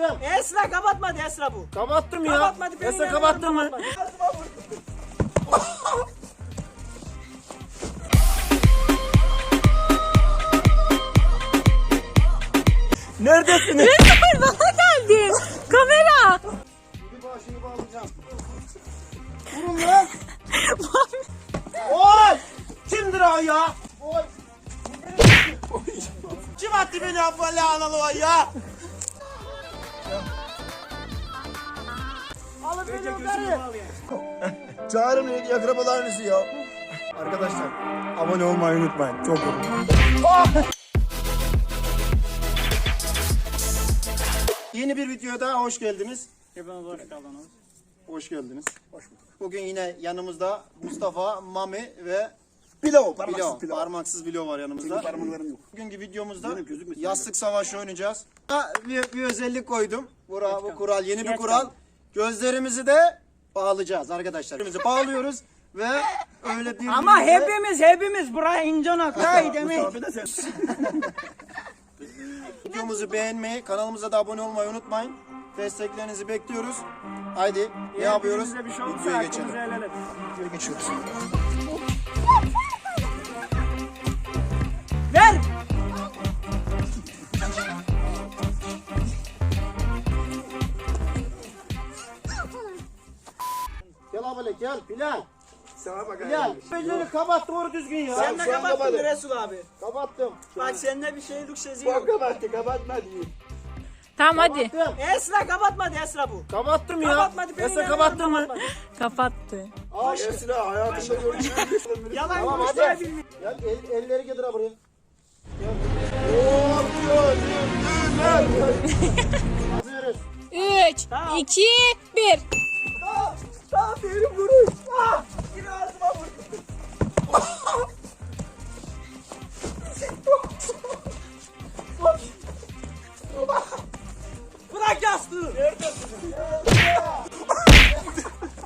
Kapattım. Esra kapatmadı Esra bu. Kapattım ya. Kapatmadı. Esra kapattın mı? Neredesiniz? Hayır bana geldi. Kamera. Bir başını bağlayacağım. Vurun lan. Oy! Kimdir o ya? Oy! Kim attı beni böyle analı o ya? Alın beni yukarı. Çağırın beni akrabalarınızı ya. Arkadaşlar abone olmayı unutmayın. Çok yorulun. Yeni bir videoya daha hoş geldiniz. Hepiniz hoş geldiniz. Hoş geldiniz. Hoş bulduk. Bugün yine yanımızda Mustafa, Mami ve Bilo. Bilo. Parmaksız Bilo var yanımızda. Parmaklarım yok. Bugünkü videomuzda yastık savaşı oynayacağız. Ha, Bir, bir özellik koydum. Bura, bu kural yeni bir kural. Gözlerimizi de bağlayacağız arkadaşlar. Gözlerimizi bağlıyoruz ve öyle bir Ama hepimiz hepimiz buraya ince noktayı demek. Videomuzu beğenmeyi, kanalımıza da abone olmayı unutmayın. Desteklerinizi bekliyoruz. Haydi ne yapıyoruz? Şey Videoya geçelim. Videoya geçiyoruz. Gel Bilal. Sana bak. Bilal. Elleri kapat doğru düzgün ya. Sen de an kapattın kapadım. Resul abi. Kapattım. Bak sende bir şeylik seziyorum. Bak kapattı kapatma diye. Tamam hadi. Esra kapatmadı Esra bu. Kapattım ya. Kapatmadı. beni Esra kapattın mı? Kapattı. Aa, Esra hayatımda gördüğüm Yalan Tamam, hadi. bilmiyorum. Ya el, elleri getir ha buraya. Hazırız. 3, 2, 1. Benim vuruş. Ah. Yine ağzıma vurdu. Bırak yastığı. Neredesin?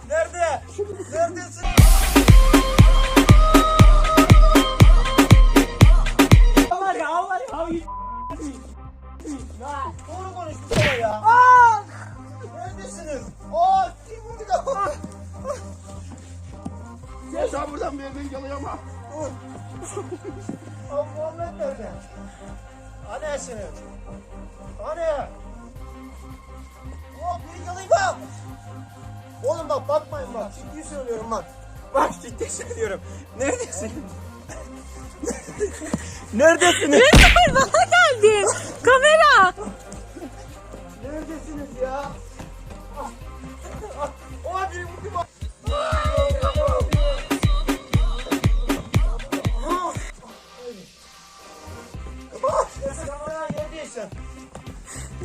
Nerede? Neredesin? Sen buradan bir yerden geliyor ama. Aa, Muhammed nerede? Annesiniz. Anne. Oh, biri yalayım bak. Oğlum bak bakmayın bak. Ciddi söylüyorum bak. Bak ciddi söylüyorum. Neredesin? Neredesiniz? Hayır bana geldi. Kamera. Neredesiniz ya? Ah, ah,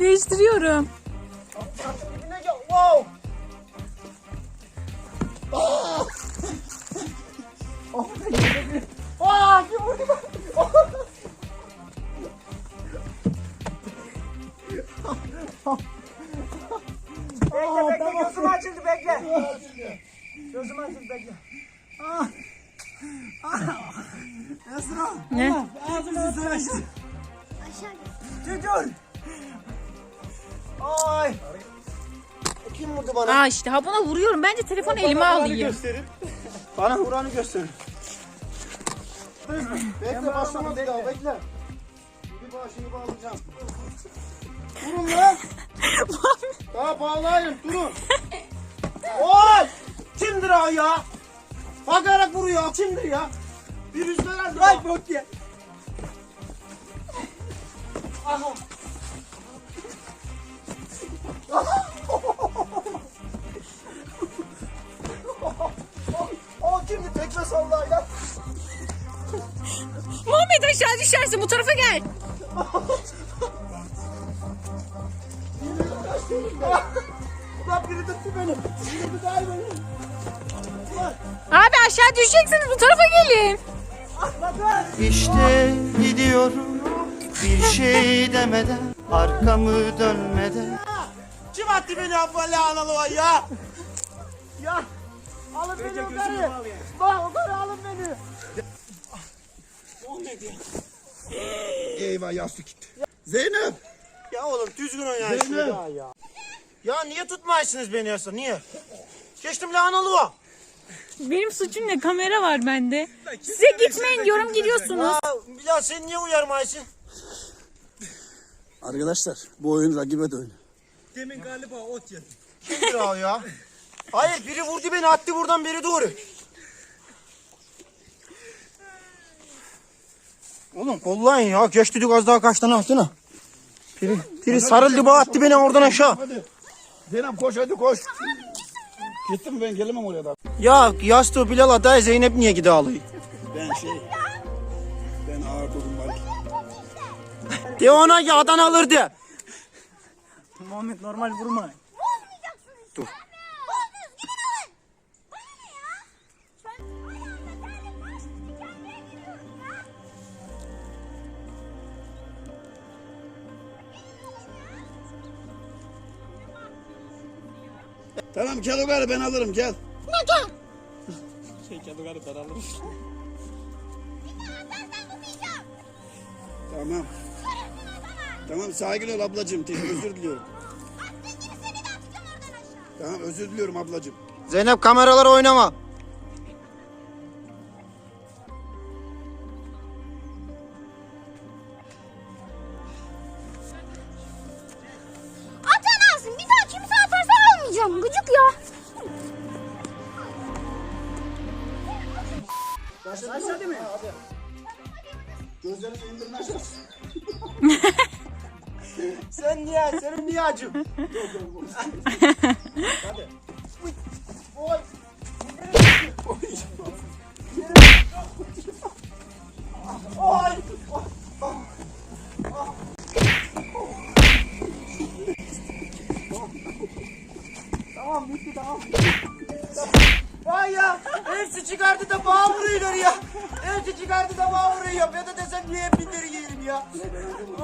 Değiştiriyorum. Dibine gel. Wow. Bir- Ah, kim vurdu? Bekle bekle gözüm açıldı bekle. Gözüm açıldı bekle. Ne? Ağzını sıçtı. Çocuğun. Ay. Kim vurdu bana? Aa işte ha buna vuruyorum. Bence telefonu elime alayım. gösterin. Bana vuranı gösterin. bekle başlamadı daha bekle. Bir başını bağlayacağım. Durun lan. daha bağlayın durun. Oy! Kimdir o ya? Bakarak vuruyor. Kimdir ya? Bir rüzgar aldı. Ay bok ye. Aha. O kimdi? Tekme sallayla. Muhammed aşağı düşersin bu tarafa gel. Biri. Biri daha. Abi aşağı düşeceksiniz bu tarafa gelin. İşte gidiyorum bir şey demeden arkamı dönmeden Kim attı beni böyle analı o ya? Ya. Alın beni yukarı. Bak yukarı alın beni. Eyvah yastık gitti. Zeynep. Ya oğlum düzgün oynayın şunu daha ya. Ya niye tutmayasınız beni yasa niye? Geçtim lahanalı o. Benim suçum ne? Kamera var bende. Size gitmeyin diyorum gidiyorsunuz. Ya Bilal sen niye uyarmayasın? Arkadaşlar bu oyun rakibe de oyun. Demin galiba ot yedi. Kimdir o ya? Hayır biri vurdu beni attı buradan beri doğru. Oğlum kollayın ya. Geç dedik az daha kaç tane attın ha. Biri, biri sarıldı bana attı beni oradan aşağı. Hadi. Zeynep koş hadi koş. Gittim ben gelemem oraya da. Ya yastığı Bilal aday Zeynep niye gidi ağlıyor? Ben şey. Ben ağır durdum bari. De ona yağdan alırdı. Muhammed normal vurma. Dur. Tamam gel o gari ben alırım gel. Şey kendi galiba ben alırım. Tamam. Tamam sakin ol ablacığım. Te- özür diliyorum. Tamam özür diliyorum ablacığım. Zeynep kameralara oynama. Atamazsın. Bir daha kimse atarsa almayacağım. Gıcık ya. Gözlerini indirin aşağı. Sen niye? Senin niye acım? Vay ya! Hepsi çıkardı da bağ vuruyor ya! Hepsi çıkardı da bağ vuruyor! Ya da desem niye hep binleri giyelim ya?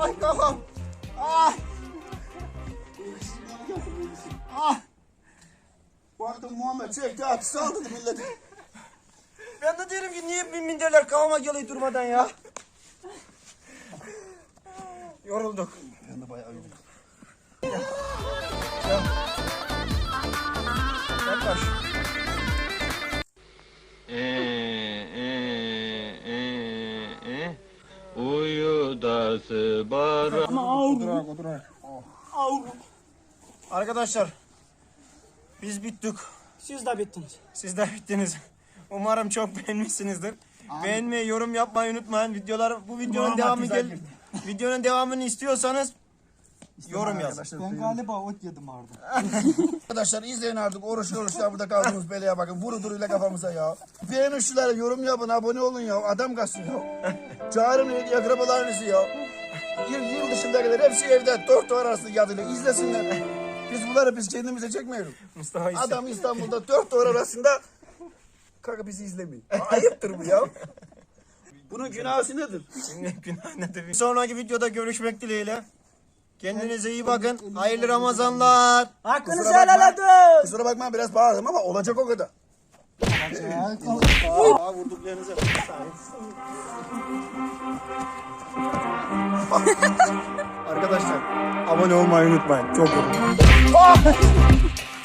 Ay kafam! Ah! Ah! Baktım Muhammed çekti atı saldırdı milleti. Ben de derim ki niye bin minderler kafama geliyor durmadan ya? Yorulduk. Ben de bayağı uyudum. Bara Arkadaşlar biz bittik. Siz de bittiniz. Siz de bittiniz. Umarım çok beğenmişsinizdir. Beğenmeyi, yorum yapmayı unutmayın. Videolar bu videonun devamı gel. Videonun devamını istiyorsanız yorum yazın. Ben galiba ot yedim orada. Arkadaşlar izleyin artık oruçlu oruçlar burada kaldığımız beleye bakın. Vuru duruyla kafamıza ya. Beğenin şunları yorum yapın abone olun ya. Adam kalsın ya. Çağırın akrabalarınızı ya. Yıl, yıl dışındakiler hepsi evde dört duvar arasında yadıyla izlesinler. Biz bunları biz kendimize çekmiyoruz. Mustafa ise- Adam İstanbul'da dört duvar arasında kanka bizi izlemiyor. Ayıptır bu ya. Bunun günahı nedir? Şimdi günah nedir? Bir sonraki videoda görüşmek dileğiyle. Kendinize iyi bakın. Hayırlı Ramazanlar. Hakkınızı Kusura bakma. helal edin. Kusura bakma biraz bağırdım ama olacak o kadar. Aa, vurduklarınıza. Arkadaşlar abone olmayı unutmayın. Çok yoruldum.